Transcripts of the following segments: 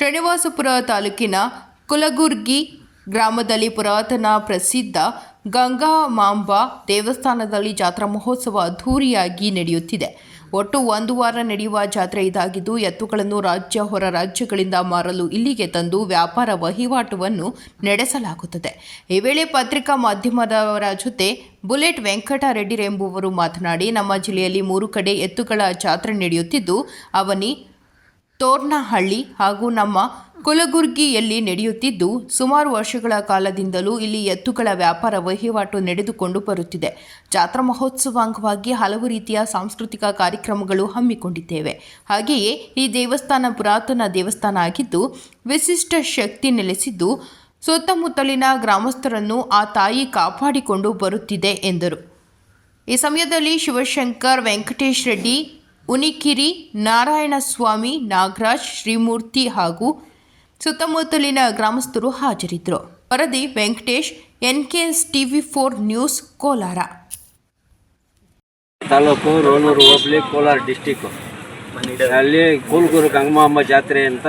ಶ್ರೀನಿವಾಸಪುರ ತಾಲೂಕಿನ ಕುಲಗುರ್ಗಿ ಗ್ರಾಮದಲ್ಲಿ ಪುರಾತನ ಪ್ರಸಿದ್ಧ ಗಂಗಾ ಮಾಂಬಾ ದೇವಸ್ಥಾನದಲ್ಲಿ ಜಾತ್ರಾ ಮಹೋತ್ಸವ ಅದ್ಧೂರಿಯಾಗಿ ನಡೆಯುತ್ತಿದೆ. ಒಟ್ಟು ಒಂದು ವಾರ ನಡೆಯುವ ಜಾತ್ರೆ ಇದಾಗಿದ್ದು, ಎತ್ತುಗಳನ್ನು ರಾಜ್ಯ ಹೊರ ರಾಜ್ಯಗಳಿಂದ ಮಾರಲು ಇಲ್ಲಿಗೆ ತಂದು ವ್ಯಾಪಾರ ವಹಿವಾಟುವನ್ನು ನಡೆಸಲಾಗುತ್ತದೆ. ಈ ವೇಳೆ ಪತ್ರಿಕಾ ಮಾಧ್ಯಮದವರ ಜೊತೆ ಬುಲೆಟ್ ವೆಂಕಟರೆಡ್ಡಿರೆಂಬುವರು ಮಾತನಾಡಿ, ನಮ್ಮ ಜಿಲ್ಲೆಯಲ್ಲಿ ಮೂರು ಕಡೆ ಎತ್ತುಗಳ ಜಾತ್ರೆ ನಡೆಯುತ್ತಿದ್ದು, ಅವನಿ ತೋರ್ನಹಳ್ಳಿ ಹಾಗೂ ನಮ್ಮ ಕುಲಗುರ್ಗಿಯಲ್ಲಿ ನಡೆಯುತ್ತಿದ್ದು ಸುಮಾರು ವರ್ಷಗಳ ಕಾಲದಿಂದಲೂ ಇಲ್ಲಿ ಎತ್ತುಗಳ ವ್ಯಾಪಾರ ವಹಿವಾಟು ನಡೆದುಕೊಂಡು ಬರುತ್ತಿದೆ. ಜಾತ್ರಾ ಮಹೋತ್ಸವ ಅಂಗವಾಗಿ ಹಲವು ರೀತಿಯ ಸಾಂಸ್ಕೃತಿಕ ಕಾರ್ಯಕ್ರಮಗಳು ಹಮ್ಮಿಕೊಂಡಿದ್ದೇವೆ. ಹಾಗೆಯೇ ಈ ದೇವಸ್ಥಾನ ಪುರಾತನ ದೇವಸ್ಥಾನ ಆಗಿದ್ದು ವಿಶಿಷ್ಟ ಶಕ್ತಿ ನೆಲೆಸಿದ್ದು ಸುತ್ತಮುತ್ತಲಿನ ಗ್ರಾಮಸ್ಥರನ್ನು ಆ ತಾಯಿ ಕಾಪಾಡಿಕೊಂಡು ಬರುತ್ತಿದೆ ಎಂದರು. ಈ ಸಮಯದಲ್ಲಿ ಶಿವಶಂಕರ್ ವೆಂಕಟೇಶ್ ರೆಡ್ಡಿ ಉನಿಕಿರಿ, ನಾರಾಯಣಸ್ವಾಮಿ, ನಾಗರಾಜ್, ಶ್ರೀಮೂರ್ತಿ ಹಾಗೂ ಸುತ್ತಮುತ್ತಲಿನ ಗ್ರಾಮಸ್ಥರು ಹಾಜರಿದ್ದರು. ವರದಿ Venkatesh, NKS TV four news, Kolar. Taluk Ronur hobli, Kolar district. ಅಲ್ಲಿ ಗುಲ್ಗುರು ಗಂಗಮಾಂಬ ಜಾತ್ರೆ ಅಂತ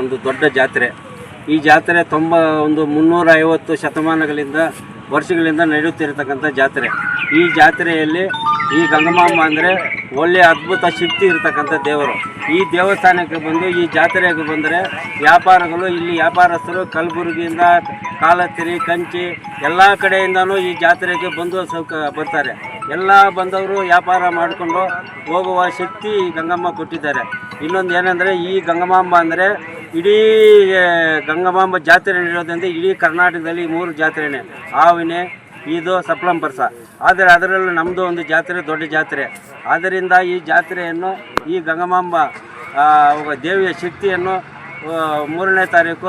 ಒಂದು ದೊಡ್ಡ ಜಾತ್ರೆ. ಈ ಜಾತ್ರೆ ತೊಂಬ ಒಂದು ಮುನ್ನೂರ ಐವತ್ತು ಶತಮಾನಗಳಿಂದ, ವರ್ಷಗಳಿಂದ ನಡೆಯುತ್ತಿರತಕ್ಕಂಥ ಜಾತ್ರೆ. ಈ ಜಾತ್ರೆಯಲ್ಲಿ ಈ ಗಂಗಮಾಂಬ ಅಂದರೆ ಒಳ್ಳೆಯ ಅದ್ಭುತ ಶಕ್ತಿ ಇರತಕ್ಕಂಥ ದೇವರು. ಈ ದೇವಸ್ಥಾನಕ್ಕೆ ಬಂದು, ಈ ಜಾತ್ರೆಗೆ ಬಂದರೆ ವ್ಯಾಪಾರಗಳು, ಇಲ್ಲಿ ವ್ಯಾಪಾರಸ್ಥರು ಕಲಬುರಗಿಯಿಂದ ಕಾಲತ್ತಿರಿ ಕಂಚಿ ಎಲ್ಲ ಕಡೆಯಿಂದನೂ ಈ ಜಾತ್ರೆಗೆ ಬಂದು ಸೌಕ, ಬರ್ತಾರೆ. ಎಲ್ಲ ಬಂದವರು ವ್ಯಾಪಾರ ಮಾಡಿಕೊಂಡು ಹೋಗುವ ಶಕ್ತಿ ಈ ಗಂಗಮ್ಮ ಕೊಟ್ಟಿದ್ದಾರೆ. ಇನ್ನೊಂದು ಏನಂದರೆ, ಈ ಗಂಗಮಾಂಬ ಅಂದರೆ ಇಡೀ, ಗಂಗಮಾಂಬ ಜಾತ್ರೆ ನಡೆಯೋದಂದರೆ ಇಡೀ ಕರ್ನಾಟಕದಲ್ಲಿ ಮೂರು ಜಾತ್ರೆನೇ. ಆವಿನೆ ಇದು ಸಪ್ಲಂಬರ್ಸ. ಆದರೆ ಅದರಲ್ಲೂ ನಮ್ಮದು ಒಂದು ಜಾತ್ರೆ, ದೊಡ್ಡ ಜಾತ್ರೆ. ಆದ್ದರಿಂದ ಈ ಜಾತ್ರೆಯನ್ನು ಈ ಗಂಗಮಾಂಬ ದೇವಿಯ ಶಕ್ತಿಯನ್ನು ಮೂರನೇ ತಾರೀಕು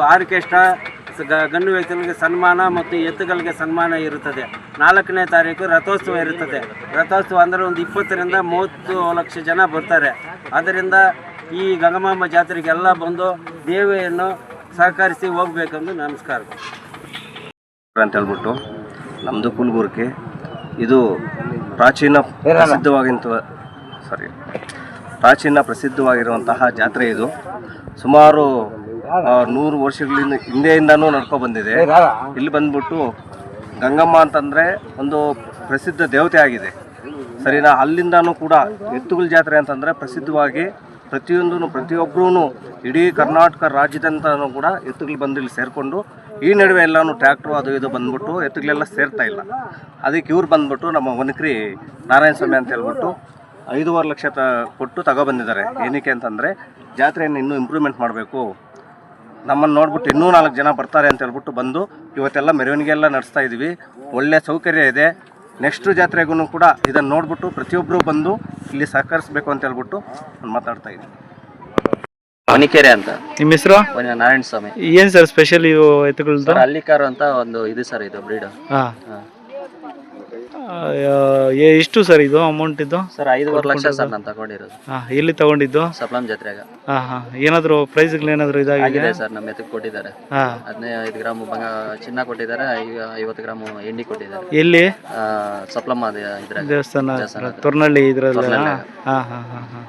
ಆರ್ಕೆಸ್ಟ್ರಾ, ಸ- ಗ- ಗಂಡು ವ್ಯಕ್ತಿಗಳಿಗೆ ಸನ್ಮಾನ ಮತ್ತು ಎತ್ತುಗಳಿಗೆ ಸನ್ಮಾನ ಇರುತ್ತದೆ. ನಾಲ್ಕನೇ ತಾರೀಕು ರಥೋತ್ಸವ ಇರುತ್ತದೆ. ರಥೋತ್ಸವ ಅಂದರೆ ಒಂದು ಇಪ್ಪತ್ತರಿಂದ ಮೂವತ್ತು ಲಕ್ಷ ಜನ ಬರ್ತಾರೆ. ಅದರಿಂದ ಈ ಗಂಗಮಾಂಬ ಜಾತ್ರೆಗೆಲ್ಲ ಬಂದು ದೇವಿಯನ್ನು ಸಹಕರಿಸಿ ಹೋಗಬೇಕೆಂದು ನಮಸ್ಕಾರ. ಅಂತ ಹೇಳ್ಬಿಟ್ಟು ನಮ್ಮದು ಕುಲ್ಬುರ್ಗಿ ಇದು ಪ್ರಾಚೀನ ಪ್ರಸಿದ್ಧವಾಗಿಂತ ಸಾರಿ ಪ್ರಾಚೀನ ಪ್ರಸಿದ್ಧವಾಗಿರುವಂತಹ ಜಾತ್ರೆ ಇದು. ಸುಮಾರು ನೂರು ವರ್ಷಗಳಿಂದ ಹಿಂದೆಯಿಂದನೂ ನಡ್ಕೊ ಬಂದಿದೆ. ಇಲ್ಲಿ ಬಂದ್ಬಿಟ್ಟು ಗಂಗಮ್ಮ ಅಂತಂದರೆ ಒಂದು ಪ್ರಸಿದ್ಧ ದೇವತೆ ಆಗಿದೆ. ಸರಿನಾ? ಅಲ್ಲಿಂದನೂ ಕೂಡ ಎತ್ತುಗಳ ಜಾತ್ರೆ ಅಂತಂದರೆ ಪ್ರಸಿದ್ಧವಾಗಿ ಪ್ರತಿಯೊಂದೂ ಪ್ರತಿಯೊಬ್ಬರೂ ಇಡೀ ಕರ್ನಾಟಕ ರಾಜ್ಯದಂತನೂ ಕೂಡ ಎತ್ತುಗಳು ಬಂದು ಇಲ್ಲಿ ಸೇರಿಕೊಂಡು ಈ ನಡುವೆ ಎಲ್ಲನೂ ಟ್ರ್ಯಾಕ್ಟ್ರು ಅದು ಇದು ಬಂದ್ಬಿಟ್ಟು ಎತ್ತುಗಳೆಲ್ಲ ಸೇರ್ತಾ ಇಲ್ಲ. ಅದಕ್ಕೆ ಇವ್ರು ಬಂದ್ಬಿಟ್ಟು ನಮ್ಮ ವನಕ್ರಿ ನಾರಾಯಣ ಸ್ವಾಮಿ ಅಂತ ಹೇಳ್ಬಿಟ್ಟು ಐದೂವರೆ ಲಕ್ಷ ತ ಕೊಟ್ಟು ತಗೊಬಂದಿದ್ದಾರೆ ಏನಕ್ಕೆ ಅಂತಂದರೆ ಜಾತ್ರೆಯನ್ನು ಇನ್ನೂ ಇಂಪ್ರೂವ್ಮೆಂಟ್ ಮಾಡಬೇಕು. ನಮ್ಮನ್ನು ನೋಡ್ಬಿಟ್ಟು ಇನ್ನೂ ನಾಲ್ಕು ಜನ ಬರ್ತಾರೆ ಅಂತ ಹೇಳ್ಬಿಟ್ಟು ಬಂದು ಇವತ್ತೆಲ್ಲ ಮೆರವಣಿಗೆ ಎಲ್ಲ ನಡೆಸ್ತಾ ಇದ್ದೀವಿ ಒಳ್ಳೆಯ ಸೌಕರ್ಯ ಇದೆ. ನೆಕ್ಸ್ಟ್ ಜಾತ್ರೆಗೂ ಕೂಡ ಇದನ್ನು ನೋಡ್ಬಿಟ್ಟು ಪ್ರತಿಯೊಬ್ಬರು ಬಂದು ಇಲ್ಲಿ ಸಹಕರಿಸಬೇಕು ಅಂತ ಹೇಳ್ಬಿಟ್ಟು ನಾನು ಮಾತಾಡ್ತಾ ಇದ್ದೀನಿ. ಮಣಿಕೆರೆ ಅಂತ. ನಿಮ್ಮ ಹೆಸರು? ನಾರಾಯಣ ಸ್ವಾಮಿ. ಏನ್ ಸರ್ ಸ್ಪೆಷಲ್ ಇವು ಎತ್ತುಗಳದ್ದು ಅಂತ ಒಂದು ಇದು ಸರ್ ಇದು ಬ್ರೀಡ್ ಹಾ. ಎಷ್ಟು ಸರ್ ಇದು ಅಮೌಂಟ್ ಇದು? ಸರ್ ಐದೂವರೆ ಲಕ್ಷ ಸರ್ ನಾನು ತಗೊಂಡಿರೋದು. ಹಾ ಎಲ್ಲಿ ತಗೊಂಡಿದ್ದು? ಸಪ್ಲಂ ಜಾತ್ರೆಗ. ಹಾ ಹಾ. ಏನಾದ್ರು ಪ್ರೈಸ್ಗಳು ಏನಾದ್ರು ಇದಾಗಿದೆ ಸರ್ ನಮ್ಮ ಎತ್ತಕ್ಕೆ ಕೊಟ್ಟಿದ್ದಾರೆ. ಹಾ. ಹದಿನೈದು ಗ್ರಾಮ್ ಬಂಗ ಚಿನ್ನ ಕೊಟ್ಟಿದ್ದಾರೆ ಈಗ ಐವತ್ತು ಗ್ರಾಮ್ ಎಂಡಿ ಕೊಟ್ಟಿದ್ದಾರೆ. ಎಲ್ಲಿ? ಸಪ್ಲಮ್ ಸಪ್ಲಮ್ಮ ಅದು ಇದ್ರಾಗ. ದೇವಸ್ಥಾನ ದೇವಸ್ಥಾನ ತೊರ್ನಳ್ಳಿ ಇದ್ರಲ್ಲ ಹಾ ಹಾ ಹಾ ಹಾ.